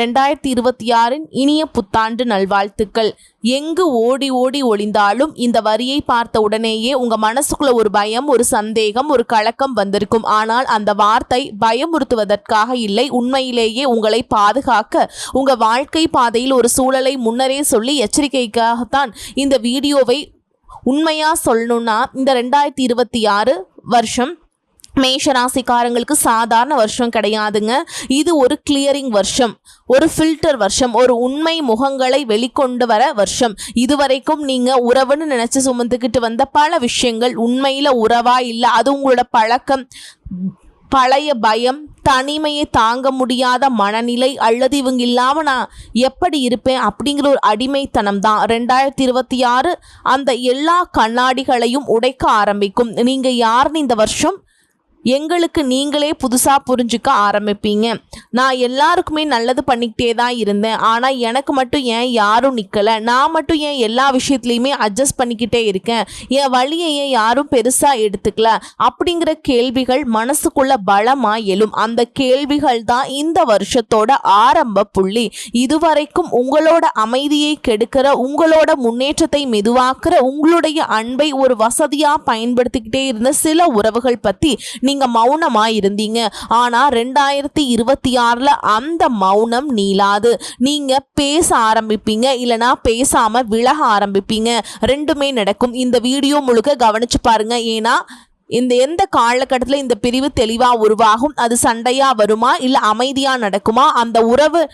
ரெண்டாயிரத்தி இருபத்தி ஆறின் இனிய புத்தாண்டு நல்வாழ்த்துக்கள். எங்கு ஓடி ஓடி ஒளிந்தாலும் இந்த வரியை பார்த்த உடனேயே உங்க மனசுக்குள்ள ஒரு பயம் ஒரு சந்தேகம் ஒரு கலக்கம் வந்திருக்கும். ஆனால் அந்த வார்த்தை பயமுறுத்துவதற்காக இல்லை உண்மையிலேயே உங்களை பாதுகாக்க உங்க வாழ்க்கை பாதையில் ஒரு சூழலை முன்னரே சொல்லி எச்சரிக்கைக்காகத்தான் இந்த வீடியோவை உண்மையா சொல்லணும்னா இந்த ரெண்டாயிரத்தி இருபத்தி ஆறு வருஷம் மேஷராசிக்காரங்களுக்கு சாதாரண வருஷம் கிடையாதுங்க. இது ஒரு கிளியரிங் வருஷம். ஒரு ஃபில்டர் வருஷம். ஒரு உண்மை முகங்களை வெளிக்கொண்டு வர வருஷம். இதுவரைக்கும் நீங்கள் உறவுன்னு நினச்சி சுமந்துக்கிட்டு வந்த பல விஷயங்கள் உண்மையில் உறவா இல்லை அது உங்களோட பழக்கம். பழைய பயம் தனிமையை தாங்க முடியாத மனநிலை அல்லது இவங்க இல்லாமல் நான் எப்படி இருப்பேன் அப்படிங்கிற ஒரு அடிமைத்தனம் தான். ரெண்டாயிரத்தி இருபத்தி ஆறு அந்த எல்லா கண்ணாடிகளையும் உடைக்க ஆரம்பிக்கும். நீங்கள் யாருன்னு இந்த வருஷம் எங்களுக்கு நீங்களே புதுசாக புரிஞ்சுக்க ஆரம்பிப்பீங்க. நான் எல்லாருக்குமே நல்லது பண்ணிக்கிட்டே தான் இருந்தேன். ஆனால் எனக்கு மட்டும் ஏன் யாரும் நிற்கலை நான் மட்டும் ஏன் எல்லா விஷயத்துலையுமே அட்ஜஸ்ட் பண்ணிக்கிட்டே இருக்கேன்? என் வழியை ஏன் யாரும் பெருசாக எடுத்துக்கல? அப்படிங்கிற கேள்விகள் மனசுக்குள்ள பலமாக எழும். அந்த கேள்விகள் தான் இந்த வருஷத்தோட ஆரம்ப புள்ளி. இதுவரைக்கும் உங்களோட அமைதியை கெடுக்கிற உங்களோட முன்னேற்றத்தை மெதுவாக்குற உங்களுடைய அன்பை ஒரு வசதியாக பயன்படுத்திக்கிட்டே இருந்த சில உறவுகள் பற்றி நீங்க மௌனமா இருந்தீங்க ஆனா ரெண்டாயிரத்தி இருபத்தி ஆறுல அந்த மௌனம் நீளாது. நீங்க பேச ஆரம்பிப்பீங்க. இல்லனா பேசாம விலக ஆரம்பிப்பீங்க. ரெண்டுமே நடக்கும். இந்த வீடியோ முழுக்க கவனிச்சு பாருங்க. ஏன்னா இந்த எந்த காலகட்டத்தில் இந்த பிரிவு தெளிவாக உருவாகும்? அது சண்டையாக வருமா? இல்லை அமைதியாக நடக்குமா? அந்த உறவு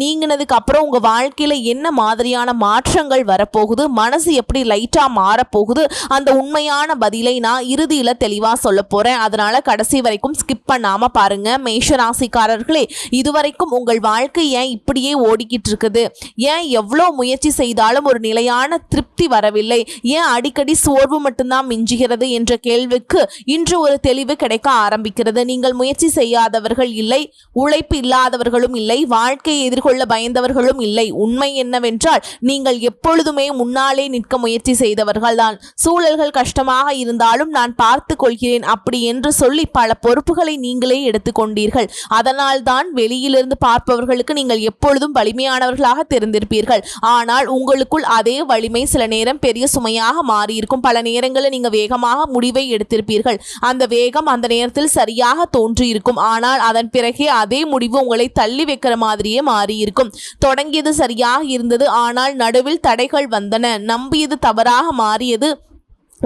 நீங்கினதுக்கு அப்புறம் உங்கள் வாழ்க்கையில் என்ன மாதிரியான மாற்றங்கள் வரப்போகுது? மனசு எப்படி லைட்டாக மாறப்போகுது? அந்த உண்மையான பதிலை நான் இறுதியில் தெளிவாக சொல்ல போகிறேன் அதனால் கடைசி வரைக்கும் ஸ்கிப் பண்ணாமல் பாருங்கள் மேஷராசிக்காரர்களே இதுவரைக்கும் உங்கள் வாழ்க்கை ஏன் இப்படியே ஓடிக்கிட்டு இருக்குது? ஏன் எவ்வளோ முயற்சி செய்தாலும் ஒரு நிலையான திருப்தி வரவில்லை? ஏன் அடிக்கடி சோர்வு மட்டும்தான் மிஞ்சுகிறது என்ற கேள்விக்கு இன்று ஒரு தெளிவு கிடைக்க ஆரம்பிக்கிறது. நீங்கள் முயற்சி செய்யாதவர்கள் இல்லை உழைப்பு இல்லாதவர்களும் இல்லை வாழ்க்கை வாழ்க்கையை எதிர்கொள்ள பயந்தவர்களும் இல்லை. உண்மை என்னவென்றால் நீங்கள் எப்பொழுதுமே முன்னாலே நிற்க முயற்சி செய்தவர்கள் தான் சூழல்கள் கஷ்டமாக இருந்தாலும் நான் பார்த்து கொள்கிறேன் அப்படி என்று சொல்லி பல பொறுப்புகளை நீங்களே எடுத்துக்கொண்டீர்கள் அதனால் தான் வெளியிலிருந்து பார்ப்பவர்களுக்கு நீங்கள் எப்பொழுதும் வலிமையானவர்களாக தெரிந்திருப்பீர்கள். ஆனால் உங்களுக்குள் அதே வலிமை சில நேரம் பெரிய சுமையாக மாறியிருக்கும். பல நேரங்களில் நீங்க வேகமாக முடிவை எடுத்திருப்பீர்கள். அந்த வேகம் அந்த நேரத்தில் சரியாக தோன்றியிருக்கும். ஆனால் அதன் பிறகே அதே முடிவு உங்களை தள்ளி வைக்கிற மாதிரியே மாறியிருக்கும் தொடங்கியது சரியாக இருந்தது. ஆனால் நடுவில் தடைகள் வந்தன. நம்பியது தவறாக மாறியது.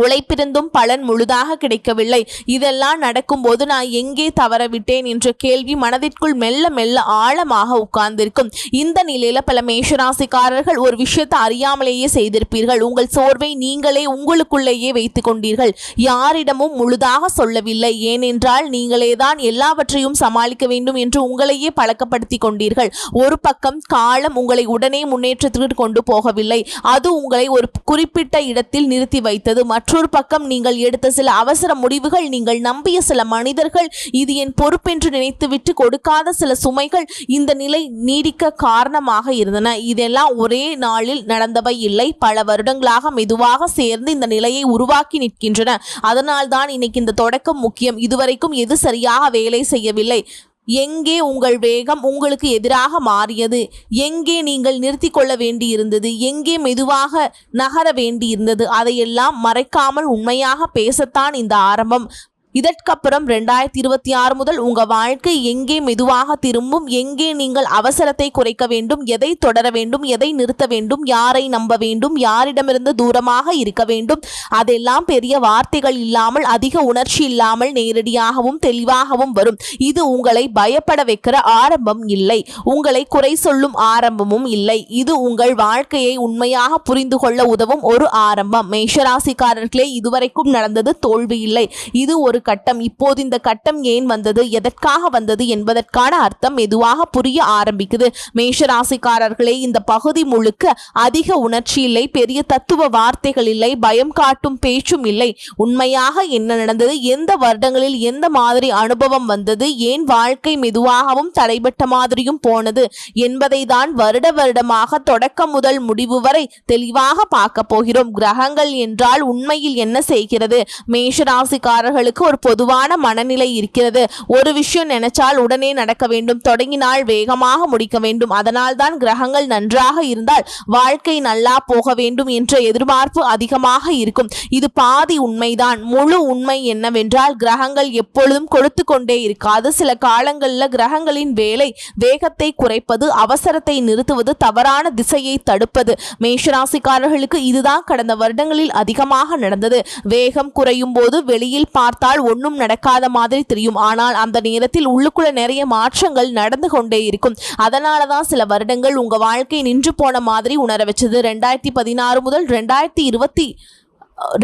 உழைப்பிருந்தும் பலன் முழுதாக கிடைக்கவில்லை. இதெல்லாம் நடக்கும்போது நான் எங்கே தவறவிட்டேன் என்ற கேள்வி மனதிற்குள் மெல்ல மெல்ல ஆழமாக உட்கார்ந்திருக்கும். இந்த நிலையில பல மேஷராசிக்காரர்கள் ஒரு விஷயத்தை அறியாமலேயே செய்திருப்பீர்கள். உங்கள் சோர்வை நீங்களே உங்களுக்குள்ளேயே வைத்துக் கொண்டீர்கள். யாரிடமும் முழுதாக சொல்லவில்லை. ஏனென்றால் நீங்களே தான் எல்லாவற்றையும் சமாளிக்க வேண்டும் என்று உங்களையே பழக்கப்படுத்தி கொண்டீர்கள். ஒரு பக்கம் காலம் உங்களை உடனே முன்னேற்றத்திற்கு கொண்டு போகவில்லை. அது உங்களை ஒரு குறிப்பிட்ட இடத்தில் நிறுத்தி வைத்தது. மற்றொரு பக்கம் நீங்கள் எடுத்த சில அவசர முடிவுகள் நீங்கள் நம்பிய சில மனிதர்கள் இது என் பொறுப்பென்று நினைத்துவிட்டு கொடுக்காத சில சுமைகள் இந்த நிலை நீடிக்க காரணமாக இருந்தன. இதெல்லாம் ஒரே நாளில் நடந்தவை இல்லை. பல வருடங்களாக மெதுவாக சேர்ந்து இந்த நிலையை உருவாக்கி நிற்கின்றன. அதனால்தான் இன்னைக்கு இந்த தொடக்கம் முக்கியம். இதுவரைக்கும் எது சரியாக வேலை செய்யவில்லை. எங்கே உங்கள் வேகம் உங்களுக்கு எதிராக மாறியது? எங்கே நீங்கள் நிறுத்தி கொள்ள வேண்டியிருந்தது? எங்கே மெதுவாக நகர வேண்டியிருந்தது? அதையெல்லாம் மறைக்காமல் உண்மையாக பேசத்தான் இந்த ஆரம்பம். இதற்கப்புறம் ரெண்டாயிரத்தி இருபத்தி ஆறு முதல் உங்க வாழ்க்கை எங்கே மெதுவாக திரும்பும் எங்கே நீங்கள் அவசரத்தை குறைக்க வேண்டும் எதை தொடர வேண்டும் எதை நிறுத்த வேண்டும் யாரை நம்ப வேண்டும் யாரிடமிருந்து தூரமாக இருக்க வேண்டும் அதெல்லாம் பெரிய வார்த்தைகள் இல்லாமல் அதிக உணர்ச்சி இல்லாமல் நேரடியாகவும் தெளிவாகவும் வரும். இது உங்களை பயப்பட வைக்கிற ஆரம்பம் இல்லை. உங்களை குறை சொல்லும் ஆரம்பமும் இல்லை. இது உங்கள் வாழ்க்கையை உண்மையாக புரிந்து கொள்ள உதவும் ஒரு ஆரம்பம். மேஷராசிக்காரர்களே இதுவரைக்கும் நடந்தது தோல்வி இல்லை. இது ஒரு கட்டம். இப்போது இந்த கட்டம் ஏன் வந்தது? எதற்காக வந்தது என்பதற்கான அர்த்தம் மெதுவாக புரிய ஆரம்பிக்குது. மேஷராசிக்காரர்களே இந்த பகுதி முழுக்க அதிக உணர்ச்சி இல்லை பெரிய தத்துவ வார்த்தைகள் இல்லை பயம் காட்டும் பேச்சும் இல்லை. உண்மையாக என்ன நடந்தது? எந்த வருடங்களில் எந்த மாதிரி அனுபவம் வந்தது? ஏன் வாழ்க்கை மெதுவாகவும் தடைபட்ட மாதிரியும் போனது என்பதை தான் வருட வருடமாக தொடக்கம் முதல் முடிவு வரை தெளிவாக பார்க்க போகிறோம். கிரகங்கள் என்றால் உண்மையில் என்ன செய்கிறது? மேஷராசிக்காரர்களுக்கு ஒரு பொதுவான மனநிலை இருக்கிறது. ஒரு விஷயம் நினைச்சால் உடனே நடக்க வேண்டும். தொடங்கினால் வேகமாக முடிக்க வேண்டும். அதனால் தான் கிரகங்கள் நன்றாக இருந்தால் வாழ்க்கை நல்லா போக வேண்டும் என்ற எதிர்பார்ப்பு அதிகமாக இருக்கும். இது பாதி உண்மைதான். முழு உண்மை என்னவென்றால் கிரகங்கள் எப்பொழுதும் கொடுத்து கொண்டே இருக்காது. சில காலங்களில் கிரகங்களின் வேலை வேகத்தை குறைப்பது அவசரத்தை நிறுத்துவது தவறான திசையை தடுப்பது. மேஷராசிக்காரர்களுக்கு இதுதான் கடந்த வருடங்களில் அதிகமாக நடந்தது. வேகம் குறையும் போது வெளியில் பார்த்தால் ஒன்றும் நடக்காத மாதிரி தெரியும். ஆனால் அந்த நேரத்தில் உள்ளுக்குள்ள நிறைய மாற்றங்கள் நடந்து கொண்டே இருக்கும். அதனால தான் சில வருடங்கள் உங்க வாழ்க்கை நின்று போன மாதிரி உணர வச்சது. ரெண்டாயிரத்தி பதினாறு முதல் ரெண்டாயிரத்தி இருபத்தி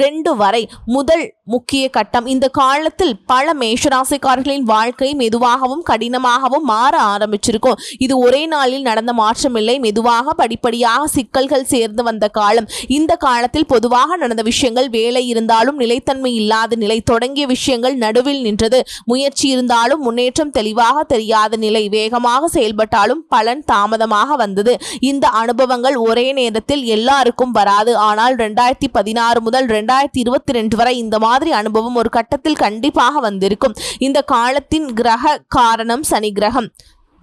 ரெண்டு வரை முதல் முக்கிய கட்டம். இந்த காலத்தில் பல மேஷராசிக்காரர்களின் வாழ்க்கை மெதுவாகவும் கடினமாகவும் மாற ஆரம்பிச்சிருக்கும். இது ஒரே நாளில் நடந்த மாற்றமில்லை. மெதுவாக படிப்படியாக சிக்கல்கள் சேர்ந்து வந்த காலம். இந்த காலத்தில் பொதுவாக நடந்த விஷயங்கள் வேலை இருந்தாலும் நிலைத்தன்மை இல்லாத நிலை தொடங்கிய விஷயங்கள் நடுவில் நின்றது. முயற்சி இருந்தாலும் முன்னேற்றம் தெளிவாக தெரியாத நிலை வேகமாக செயல்பட்டாலும் பலன் தாமதமாக வந்தது. இந்த அனுபவங்கள் ஒரே நேரத்தில் எல்லாருக்கும் வராது. ஆனால் ரெண்டாயிரத்தி பதினாறு முதல் ரெண்டாயிரத்தி இருபத்தி ரெண்டு வரை இந்த மாதிரி அனுபவம் ஒரு கட்டத்தில் கண்டிப்பாக வந்திருக்கும். இந்த காலத்தின் கிரக காரணம் சனி கிரகம்.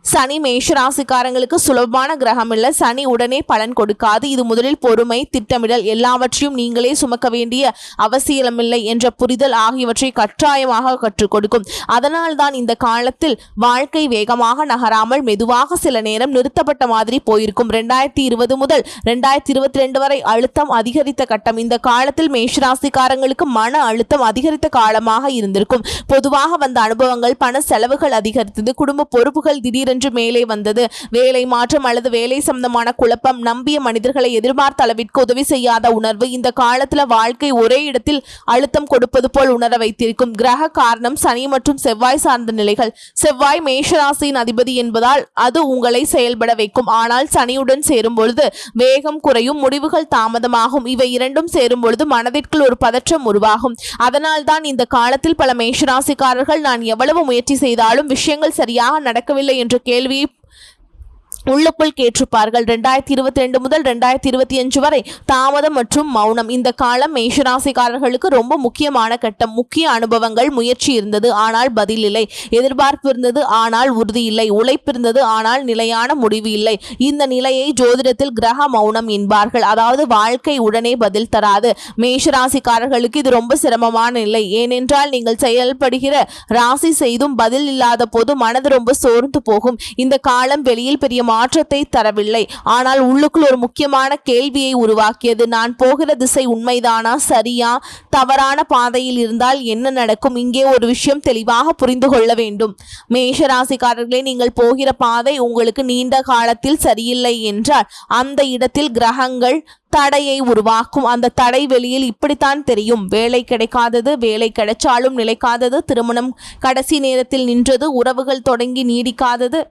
சனி மேஷராசிக்காரங்களுக்கு சுலபமான கிரகம் இல்லை சனி உடனே பலன் கொடுக்காது. இது முதலில் பொறுமை திட்டமிடல் எல்லாவற்றையும் நீங்களே சுமக்க வேண்டிய அவசியமில்லை என்ற புரிதல் ஆகியவற்றை கட்டாயமாக கற்றுக் கொடுக்கும். அதனால் தான் இந்த காலத்தில் வாழ்க்கை வேகமாக நகராமல் மெதுவாக சில நேரம் நிறுத்தப்பட்ட மாதிரி போயிருக்கும். ரெண்டாயிரத்தி இருபது முதல் ரெண்டாயிரத்தி இருபத்தி ரெண்டு வரை அழுத்தம் அதிகரித்த கட்டம். இந்த காலத்தில் மேஷராசிக்காரங்களுக்கு மன அழுத்தம் அதிகரித்த காலமாக இருந்திருக்கும். பொதுவாக வந்த அனுபவங்கள் பண செலவுகள் அதிகரித்தது குடும்ப பொறுப்புகள் திடீர் திடீரென்று மேலே வந்தது. வேலை மாற்றம் அல்லது வேலை சம்பந்தமான குழப்பம் நம்பிய மனிதர்களை எதிர்பார்த்த அளவிற்கு உதவி செய்யாத உணர்வு இந்த காலத்துல வாழ்க்கை ஒரே இடத்தில் அழுத்தம் கொடுப்பது போல் உணர வைத்திருக்கும். கிரக காரணம் சனி மற்றும் செவ்வாய் சார்ந்த நிலைகள். செவ்வாய் மேஷராசியின் அதிபதி என்பதால் அது உங்களை செயல்பட வைக்கும். ஆனால் சனியுடன் சேரும் பொழுது வேகம் குறையும் முடிவுகள் தாமதமாகும். இவை இரண்டும் சேரும் பொழுது மனதிற்குள் ஒரு பதற்றம் உருவாகும். அதனால் தான் இந்த காலத்தில் பல மேஷராசிக்காரர்கள் நான் எவ்வளவு முயற்சி செய்தாலும் விஷயங்கள் சரியாக நடக்கவில்லை என்று கேள்வியை உள்ளுக்குள் கேட்டிருப்பார்கள். ரெண்டாயிரத்தி இருபத்தி ரெண்டு முதல் ரெண்டாயிரத்தி இருபத்தி அஞ்சு வரை தாமதம் மற்றும் மௌனம். இந்த காலம் மேஷராசிக்காரர்களுக்கு ரொம்ப முக்கியமான கட்டம். முக்கிய அனுபவங்கள் முயற்சி இருந்தது ஆனால் பதில் இல்லை. எதிர்பார்ப்பு இருந்தது ஆனால் உறுதி இல்லை. உழைப்பு இருந்தது ஆனால் நிலையான முடிவு இல்லை. இந்த நிலையை ஜோதிடத்தில் கிரக மௌனம் என்பார்கள். அதாவது வாழ்க்கை உடனே பதில் தராது. மேஷராசிக்காரர்களுக்கு இது ரொம்ப சிரமமான நிலை. ஏனென்றால் நீங்கள் செயல்படுகிற ராசி செய்தும் பதில் இல்லாத போது மனது ரொம்ப சோர்ந்து போகும். இந்த காலம் வெளியில் பெரிய மாற்றத்தை தரவில்லை. ஆனால் உள்ளுக்குள் ஒரு முக்கியமான கேள்வியை உருவாக்கியது. நான் போகிற திசை உண்மைதானா? சரியா? தவறான பாதையில் இருந்தால் என்ன நடக்கும்? இங்கே ஒரு விஷயம் தெளிவாக புரிந்து கொள்ள வேண்டும். மேஷராசிக்காரர்களே நீங்கள் போகிற பாதை உங்களுக்கு நீண்ட காலத்தில் சரியில்லை என்றால் அந்த இடத்தில் கிரகங்கள் தடையை உருவாக்கும். அந்த தடை வெளியில் இப்படித்தான் தெரியும். வேலை கிடைக்காதது வேலை கிடைச்சாலும் நிலைக்காதது திருமணம் கடைசி நேரத்தில் நின்றது உறவுகள் தொடங்கி நீடிக்காதது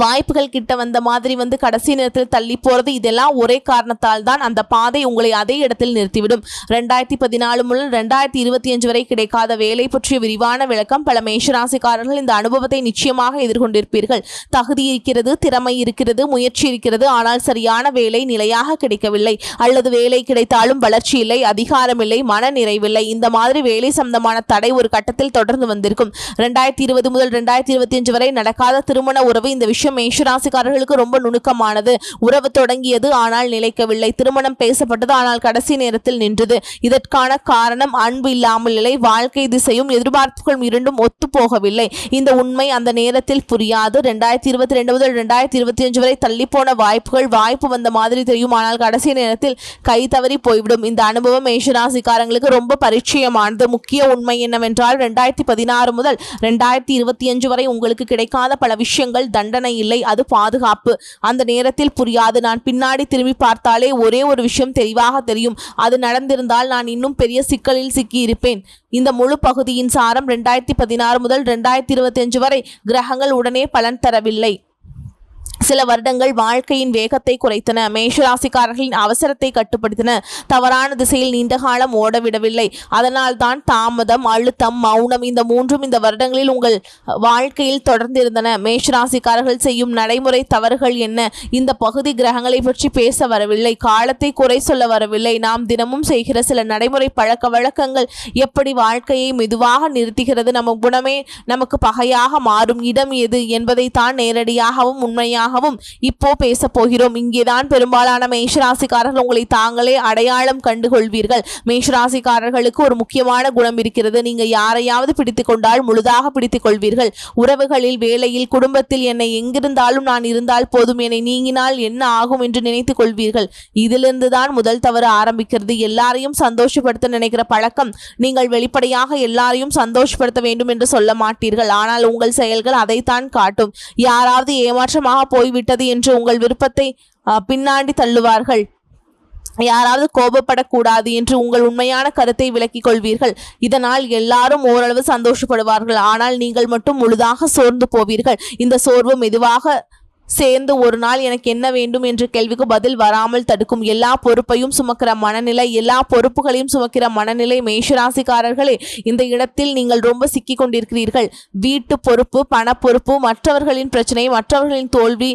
வாய்ப்புகள் கிட்ட வந்த மாதிரி வந்து கடைசி நேரத்தில் தள்ளி போகிறது இதெல்லாம் ஒரே காரணத்தால் தான் அந்த பாதை உங்களை அதே இடத்தில் நிறுத்திவிடும். ரெண்டாயிரத்தி பதினாலு முதல் ரெண்டாயிரத்தி இருபத்தி அஞ்சு வரை கிடைக்காத வேலை பற்றிய விரிவான விளக்கம் பல மேஷராசிக்காரர்கள் இந்த அனுபவத்தை நிச்சயமாக எதிர்கொண்டிருப்பீர்கள். தகுதி இருக்கிறது திறமை இருக்கிறது முயற்சி இருக்கிறது ஆனால் சரியான வேலை நிலையாக கிடைக்கவில்லை. அல்லது வேலை கிடைத்தாலும் வளர்ச்சி இல்லை அதிகாரம் இல்லை மன நிறைவில்லை. இந்த மாதிரி வேலை சம்பந்தமான தடை ஒரு கட்டத்தில் தொடர்ந்து வந்திருக்கும். ரெண்டாயிரத்தி இருபது முதல் ரெண்டாயிரத்தி இருபத்தி அஞ்சு வரை நடக்காத திருமண உறவு இந்த விஷயம் மேஷராசிக்காரர்களுக்கு ரொம்ப நுணுக்கமானது. உறவு தொடங்கியது ஆனால் நிலைக்கவில்லை. திருமணம் பேசப்பட்டது ஆனால் கடைசி நேரத்தில் நின்றது. இதற்கான காரணம் அன்பு இல்லாமல் நிலை வாழ்க்கை திசையும் எதிர்பார்ப்புகளும் இரண்டும் ஒத்துப்போகவில்லை. இந்த உண்மை அந்த நேரத்தில் புரியாது. ரெண்டாயிரத்தி இருபத்தி ரெண்டு முதல் ரெண்டாயிரத்தி இருபத்தி அஞ்சு வரை தள்ளிப்போன வாய்ப்புகள் வாய்ப்பு வந்த மாதிரி தெரியும். ஆனால் கடைசி நேரத்தில் கை தவறி போய்விடும். இந்த அனுபவம் மேஷராசிக்காரங்களுக்கு ரொம்ப பரிச்சயமானது. முக்கிய உண்மை என்னவென்றால் ரெண்டாயிரத்தி பதினாறு முதல் ரெண்டாயிரத்தி இருபத்தி அஞ்சு வரை உங்களுக்கு கிடைக்காத பல விஷயங்கள் தண்டனை இல்லை அது பாதுகாப்பு. அந்த நேரத்தில் புரியாது. நான் பின்னாடி திரும்பி பார்த்தாலே ஒரே ஒரு விஷயம் தெளிவாக தெரியும். அது நடந்திருந்தால் நான் இன்னும் பெரிய சிக்கலில் சிக்கியிருப்பேன். இந்த முழு பகுதியின் சாரம் ரெண்டாயிரத்தி பதினாறு முதல் ரெண்டாயிரத்தி இருபத்தி அஞ்சு வரை கிரகங்கள் உடனே பலன் தரவில்லை. சில வருடங்கள் வாழ்க்கையின் வேகத்தை குறைத்தன. மேஷராசிக்காரர்களின் அவசரத்தை கட்டுப்படுத்தின. தவறான திசையில் நீண்ட காலம் ஓடவிடவில்லை. அதனால் தான் தாமதம் அழுத்தம் மௌனம் இந்த மூன்றும் இந்த வருடங்களில் உங்கள் வாழ்க்கையில் தொடர்ந்திருந்தன. மேஷராசிக்காரர்கள் செய்யும் நடைமுறை தவறுகள் என்ன? இந்த பகுதி கிரகங்களை பற்றி பேச வரவில்லை. காலத்தை குறை சொல்ல வரவில்லை. நாம் தினமும் செய்கிற சில நடைமுறை பழக்க வழக்கங்கள் எப்படி வாழ்க்கையை மெதுவாக நிறுத்துகிறது? நம்ம குணமே நமக்கு பகையாக மாறும். இடம் எது என்பதை தான் நேரடியாகவும் உண்மையாக உண்மையாகவும் இப்போ பேச போகிறோம். இங்கேதான் பெரும்பாலான மேஷராசிக்காரர்கள் உங்களை தாங்களே அடையாளம் கண்டுகொள்வீர்கள். மேஷராசிக்காரர்களுக்கு ஒரு முக்கியமான குணம் இருக்கிறது. நீங்க யாரையாவது பிடித்துக் கொண்டால் முழுதாக பிடித்துக் கொள்வீர்கள். உறவுகளில் வேலையில் குடும்பத்தில் என்னை எங்கிருந்தாலும் நான் இருந்தால் போதும். என்னை நீங்கினால் என்ன ஆகும் என்று நினைத்துக் கொள்வீர்கள். இதிலிருந்து தான் முதல் தவறு ஆரம்பிக்கிறது. எல்லாரையும் சந்தோஷப்படுத்த நினைக்கிற பழக்கம் நீங்கள் வெளிப்படையாக எல்லாரையும் சந்தோஷப்படுத்த வேண்டும் என்று சொல்ல மாட்டீர்கள். ஆனால் உங்கள் செயல்கள் அதைத்தான் காட்டும். யாராவது ஏமாற்றமாக போய்விட்டது என்று உங்கள் விருப்பத்தை பின்னாடி தள்ளுவார்கள். யாராவது கோபப்படக்கூடாது என்று உங்கள் உண்மையான கருத்தை விளக்கிக் கொள்வீர்கள். இதனால் எல்லாரும் ஓரளவு சந்தோஷப்படுவார்கள். ஆனால் நீங்கள் மட்டும் முழுதாக சோர்ந்து போவீர்கள். இந்த சோர்வு மெதுவாக சேர்ந்து ஒரு நாள் எனக்கு என்ன வேண்டும் என்ற கேள்விக்கு பதில் வராமல் தடுக்கும் எல்லா பொறுப்பையும் சுமக்கிற மனநிலை எல்லா பொறுப்புகளையும் சுமக்கிற மனநிலை மேஷராசிக்காரர்களே இந்த இடத்தில் நீங்கள் ரொம்ப சிக்கி கொண்டிருக்கிறீர்கள். வீட்டு பொறுப்பு பண பொறுப்பு மற்றவர்களின் பிரச்சனை மற்றவர்களின் தோல்வி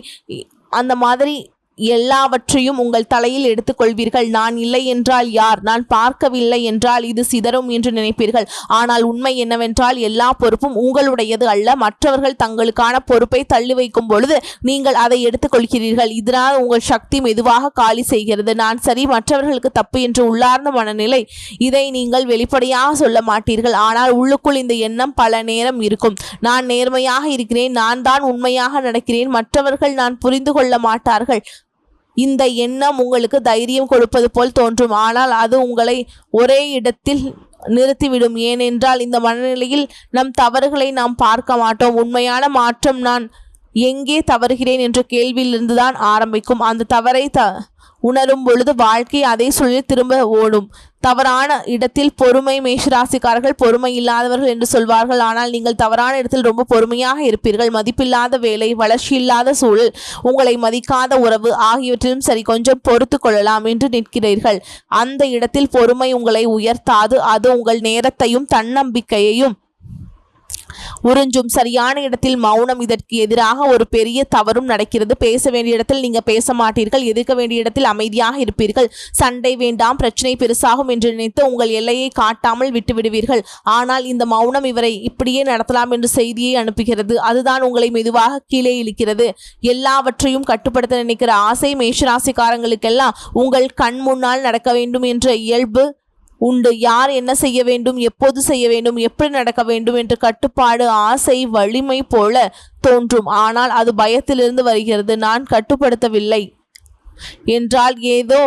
அந்த மாதிரி எல்லாவற்றையும் உங்கள் தலையில் எடுத்துக்கொள்வீர்கள். நான் இல்லை என்றால் யார்? நான் பார்க்கவில்லை என்றால் இது சிதறும் என்று நினைப்பீர்கள். ஆனால் உண்மை என்னவென்றால் எல்லா பொறுப்பும் உங்களுடையது அல்ல. மற்றவர்கள் தங்களுக்கான பொறுப்பை தள்ளி வைக்கும் பொழுது நீங்கள் அதை எடுத்துக்கொள்கிறீர்கள். இதனால் உங்கள் சக்தி மெதுவாக காலி செய்கிறது. நான் சரி மற்றவர்களுக்கு தப்பு என்று உள்ளார்ந்த மனநிலை இதை நீங்கள் வெளிப்படையாக சொல்ல மாட்டீர்கள். ஆனால் உள்ளுக்குள் இந்த எண்ணம் பல நேரம் இருக்கும். நான் நேர்மையாக இருக்கிறேன். நான் தான் உண்மையாக நடக்கிறேன். மற்றவர்கள் நான் புரிந்து கொள்ள மாட்டார்கள். இந்த எண்ணம் உங்களுக்கு தைரியம் கொடுப்பது போல் தோன்றும். ஆனால் அது உங்களை ஒரே இடத்தில் நிறுத்திவிடும். ஏனென்றால் இந்த மனநிலையில் நம் தவறுகளை நாம் பார்க்க மாட்டோம். உண்மையான மாற்றம் நான் எங்கே தவறுகிறேன் என்ற கேள்வியிலிருந்து தான் ஆரம்பிக்கும். அந்த தவறை த உணரும் பொழுது வாழ்க்கை அதே சூழலில் திரும்ப ஓடும். தவறான இடத்தில் பொறுமை மேஷராசிக்காரர்கள் பொறுமை இல்லாதவர்கள் என்று சொல்வார்கள். ஆனால் நீங்கள் தவறான இடத்தில் ரொம்ப பொறுமையாக இருப்பீர்கள். மதிப்பில்லாத வேலை வளர்ச்சி இல்லாத சூழல் உங்களை மதிக்காத உறவு ஆகியவற்றிலும் சரி கொஞ்சம் பொறுத்து கொள்ளலாம் என்று நிற்கிறீர்கள். அந்த இடத்தில் பொறுமை உங்களை உயர்த்தாது. அது உங்கள் நேரத்தையும் தன்னம்பிக்கையையும் உறிஞ்சும் சரியான இடத்தில் மௌனம் இதற்கு எதிராக ஒரு பெரிய தவறும் நடக்கிறது. பேச வேண்டிய இடத்தில் நீங்க பேச மாட்டீர்கள். எதிர்க்க வேண்டிய இடத்தில் அமைதியாக இருப்பீர்கள். சண்டை வேண்டாம் பிரச்சனை பெருசாகும் என்று நினைத்து உங்கள் எல்லையை காட்டாமல் விட்டுவிடுவீர்கள் ஆனால் இந்த மௌனம் இவரை இப்படியே நடத்தலாம் என்று செய்தியை அனுப்புகிறது. அதுதான் உங்களை மெதுவாக கீழே இழுக்கிறது. எல்லாவற்றையும் கட்டுப்படுத்த நினைக்கிற ஆசை மேஷராசிக்காரங்களுக்கெல்லாம் உங்கள் கண் முன்னால் நடக்க வேண்டும் என்ற இயல்பு உண்டு. யார் என்ன செய்ய வேண்டும் எப்போது செய்ய வேண்டும் எப்படி நடக்க வேண்டும் என்று கட்டுப்பாடு ஆசை வலிமை போல தோன்றும். ஆனால் அது பயத்திலிருந்து வருகிறது. நான் கட்டுப்படுத்தவில்லை என்றால் ஏதோ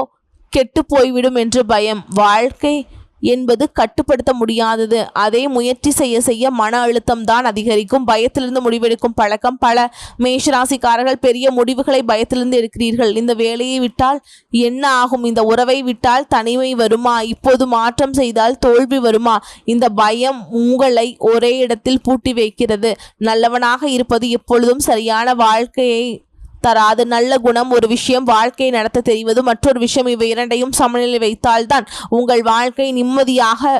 கெட்டு போய்விடும் என்று பயம். வாழ்க்கை என்பது கட்டுப்படுத்த முடியாதது. அதை முயற்சி செய்ய செய்ய மன அழுத்தம் தான் அதிகரிக்கும். பயத்திலிருந்து முடிவெடுக்கும் பழக்கம். பல மேஷராசிக்காரர்கள் பெரிய முடிவுகளை பயத்திலிருந்து எடுக்கிறீர்கள். இந்த வேலையை விட்டால் என்ன ஆகும்? இந்த உறவை விட்டால் தனிமை வருமா? இப்போது மாற்றம் செய்தால் தோல்வி வருமா? இந்த பயம் உங்களை ஒரே இடத்தில் பூட்டி வைக்கிறது. நல்லவனாக இருப்பது எப்பொழுதும் சரியான வாழ்க்கையை தராது நல்ல குணம். ஒரு விஷயம் வாழ்க்கையை நடத்த தெரிவது மற்றொரு விஷயம். இவை இரண்டையும் சமநிலை வைத்தால்தான் உங்கள் வாழ்க்கை நிம்மதியாக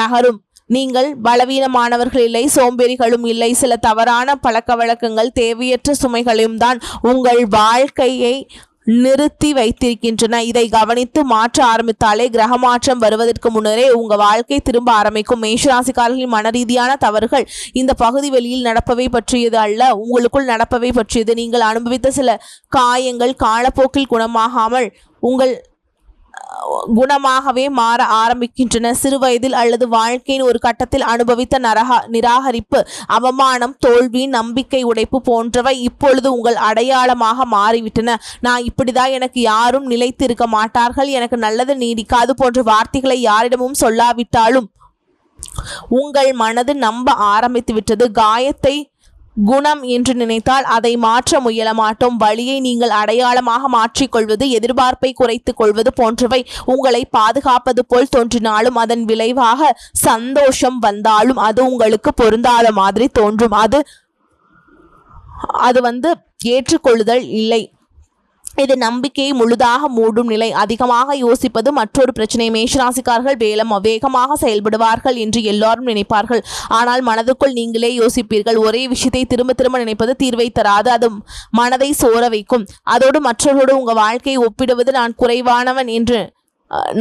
நகரும். நீங்கள் பலவீனமானவர்கள் இல்லை சோம்பேறிகளும் இல்லை. சில தவறான பழக்க வழக்கங்கள் தேவையற்ற சுமைகளையும் தான் உங்கள் வாழ்க்கையை நிறுத்தி வைத்திருக்கின்றன. இதை கவனித்து மாற்ற ஆரம்பித்தாலே கிரக மாற்றம் வருவதற்கு முன்னரே உங்க வாழ்க்கை திரும்ப ஆரம்பிக்கும். மேஷராசிக்காரர்களின் மன ரீதியான தவறுகள் இந்த பகுதி வெளியில் நடப்பவை பற்றியது அல்ல. உங்களுக்குள் நடப்பவை பற்றியது. நீங்கள் அனுபவித்த சில காயங்கள் காலப்போக்கில் குணமாகாமல் உங்கள் குணமாகவே மாற ஆரம்பிக்கின்றன. சிறு வயதில் அல்லது வாழ்க்கையின் ஒரு கட்டத்தில் அனுபவித்த நரகா நிராகரிப்பு அவமானம் தோல்வி நம்பிக்கை உடைப்பு போன்றவை இப்பொழுது உங்கள் அடையாளமாக மாறிவிட்டன. நான் இப்படிதான் எனக்கு யாரும் நிலைத்து இருக்க மாட்டார்கள். எனக்கு நல்லது நீடிக்காது போன்ற வார்த்தைகளை யாரிடமும் சொல்லாவிட்டாலும் உங்கள் மனது நம்ப ஆரம்பித்து விட்டது காயத்தை குணம் என்று நினைத்தால் அதை மாற்ற முயல மாட்டோம். வழியை நீங்கள் அடையாளமாக மாற்றிக்கொள்வது எதிர்பார்ப்பை குறைத்துக் கொள்வது போன்றவை உங்களை பாதுகாப்பது போல் தோன்றினாலும் அதன் விளைவாக சந்தோஷம் வந்தாலும் அது உங்களுக்கு பொருந்தாத மாதிரி தோன்றும். அது அது வந்து ஏற்றுக்கொள்ளுதல் இல்லை. இது நம்பிக்கையை முழுதாக மூடும் நிலை. அதிகமாக யோசிப்பது மற்றொரு பிரச்சனை. மேஷராசிக்காரர்கள் வேலம் வேகமாக செயல்படுவார்கள் என்று எல்லாரும் நினைப்பார்கள். ஆனால் மனதுக்குள் நீங்களே யோசிப்பீர்கள். ஒரே விஷயத்தை திரும்ப திரும்ப நினைப்பது தீர்வை தராது. அது மனதை சோர வைக்கும். அதோடு மற்றவர்களோடு உங்கள் வாழ்க்கையை ஒப்பிடுவது நான் குறைவானவன் என்று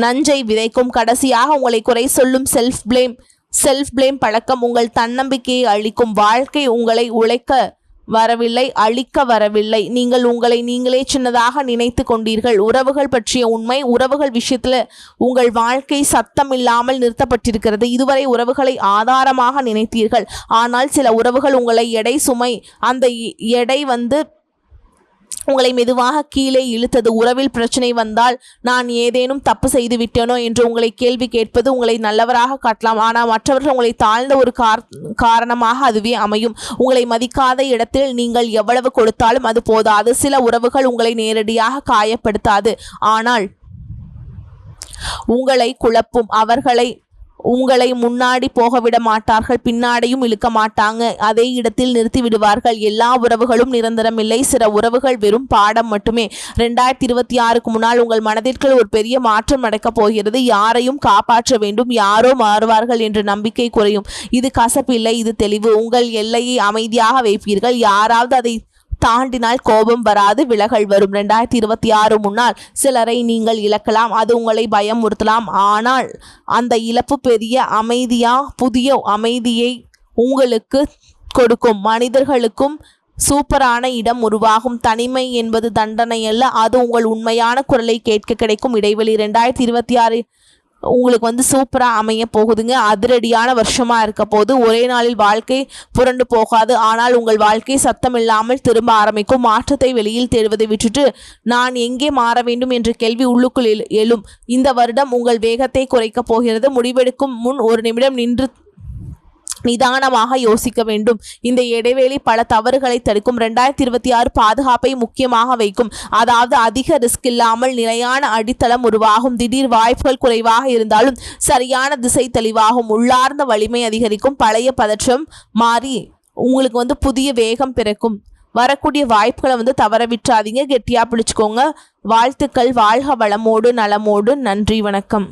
நஞ்சை விதைக்கும். கடைசியாக உங்களை குறை சொல்லும் செல்ஃப் ப்ளேம் செல்ஃப் ப்ளேம் பழக்கம் உங்கள் தன்னம்பிக்கையை அளிக்கும் வாழ்க்கை உங்களை உழைக்க வரவில்லை அழிக்க வரவில்லை. நீங்கள் உங்களை நீங்களே சின்னதாக நினைத்து கொண்டீர்கள். உறவுகள் பற்றிய உண்மை உறவுகள் விஷயத்தில் உங்கள் வாழ்க்கை சத்தம் இல்லாமல் நிறுத்தப்பட்டிருக்கிறது. இதுவரை உறவுகளை ஆதாரமாக நினைத்தீர்கள். ஆனால் சில உறவுகள் உங்களை எடை சுமை அந்த எடை வந்து உங்களை மெதுவாக கீழே இழுத்தது. உறவில் பிரச்சனை வந்தால் நான் ஏதேனும் தப்பு செய்து விட்டேனோ என்று உங்களை கேள்வி கேட்பது உங்களை நல்லவராக காட்டலாம். ஆனால் மற்றவர்கள் உங்களை தாழ்ந்த ஒரு கார் காரணமாக அதுவே அமையும். உங்களை மதிக்காத இடத்தில் நீங்கள் எவ்வளவு கொடுத்தாலும் அது போதாது. சில உறவுகள் உங்களை நேரடியாக காயப்படுத்தாது. ஆனால் உங்களை குழப்பும். அவர்களை உங்களை முன்னாடி போகவிட மாட்டார்கள் பின்னாடியும் இழுக்க மாட்டாங்க. அதே இடத்தில் நிறுத்தி விடுவார்கள். எல்லா உறவுகளும் நிரந்தரமில்லை சில உறவுகள் வெறும் பாடம் மட்டுமே. ரெண்டாயிரத்தி இருபத்தி ஆறுக்கு முன்னால் உங்கள் மனதிற்குள் ஒரு பெரிய மாற்றம் நடக்கப் போகிறது. யாரையும் காப்பாற்ற வேண்டும். யாரோ மாறுவார்கள் என்ற நம்பிக்கை குறையும். இது கசப்பில்லை. இது தெளிவு. உங்கள் எல்லையை அமைதியாக வைப்பீர்கள். யாராவது அதை தாண்டினால் கோபம் வராது விலகல் வரும். ரெண்டாயிரத்தி இருபத்தி ஆறு முன்னால் சிலரை நீங்கள் இழக்கலாம் அது உங்களை பயமுறுத்தலாம். ஆனால் அந்த இழப்பு பெரிய அமைதியா புதிய அமைதியை உங்களுக்கு கொடுக்கும். மனிதர்களுக்கும் சூப்பரான இடம் உருவாகும். தனிமை என்பது தண்டனை அல்ல அது உங்கள் உண்மையான குரலை கேட்க கிடைக்கும். இடைவெளி ரெண்டாயிரத்தி இருபத்தி ஆறு உங்களுக்கு வந்து சூப்பராக அமைய போகுதுங்க. அதிரடியான வருஷமாக இருக்க போது ஒரே நாளில் வாழ்க்கை புரண்டு போகாது. ஆனால் உங்கள் வாழ்க்கை சத்தம் இல்லாமல் திரும்ப ஆரம்பிக்கும். மாற்றத்தை வெளியில் தேடுவதை விட்டுட்டு நான் எங்கே மாற வேண்டும் என்ற கேள்வி உள்ளுக்குள் எழு- எழும். இந்த வருடம் உங்கள் வேகத்தை குறைக்கப் போகிறது. முடிவெடுக்கும் முன் ஒரு நிமிடம் நின்று நிதானமாக யோசிக்க வேண்டும். இந்த இடைவெளி பல தவறுகளை தடுக்கும். ரெண்டாயிரத்தி இருபத்தி ஆறு பாதுகாப்பை முக்கியமாக வைக்கும். அதாவது அதிக ரிஸ்க் இல்லாமல் நிலையான அடித்தளம் உருவாகும். திடீர் வாய்ப்புகள் குறைவாக இருந்தாலும் சரியான திசை தெளிவாகும். உள்ளார்ந்த வலிமை அதிகரிக்கும். பழைய பதற்றம் மாறி உங்களுக்கு வந்து புதிய வேகம் பிறக்கும். வரக்கூடிய வாய்ப்புகளை வந்து தவற விட்டுறாதீங்க. கெட்டியாக பிடிச்சுக்கோங்க. வாழ்த்துக்கள். வாழ்க வளமோடு நலமோடு. நன்றி. வணக்கம்.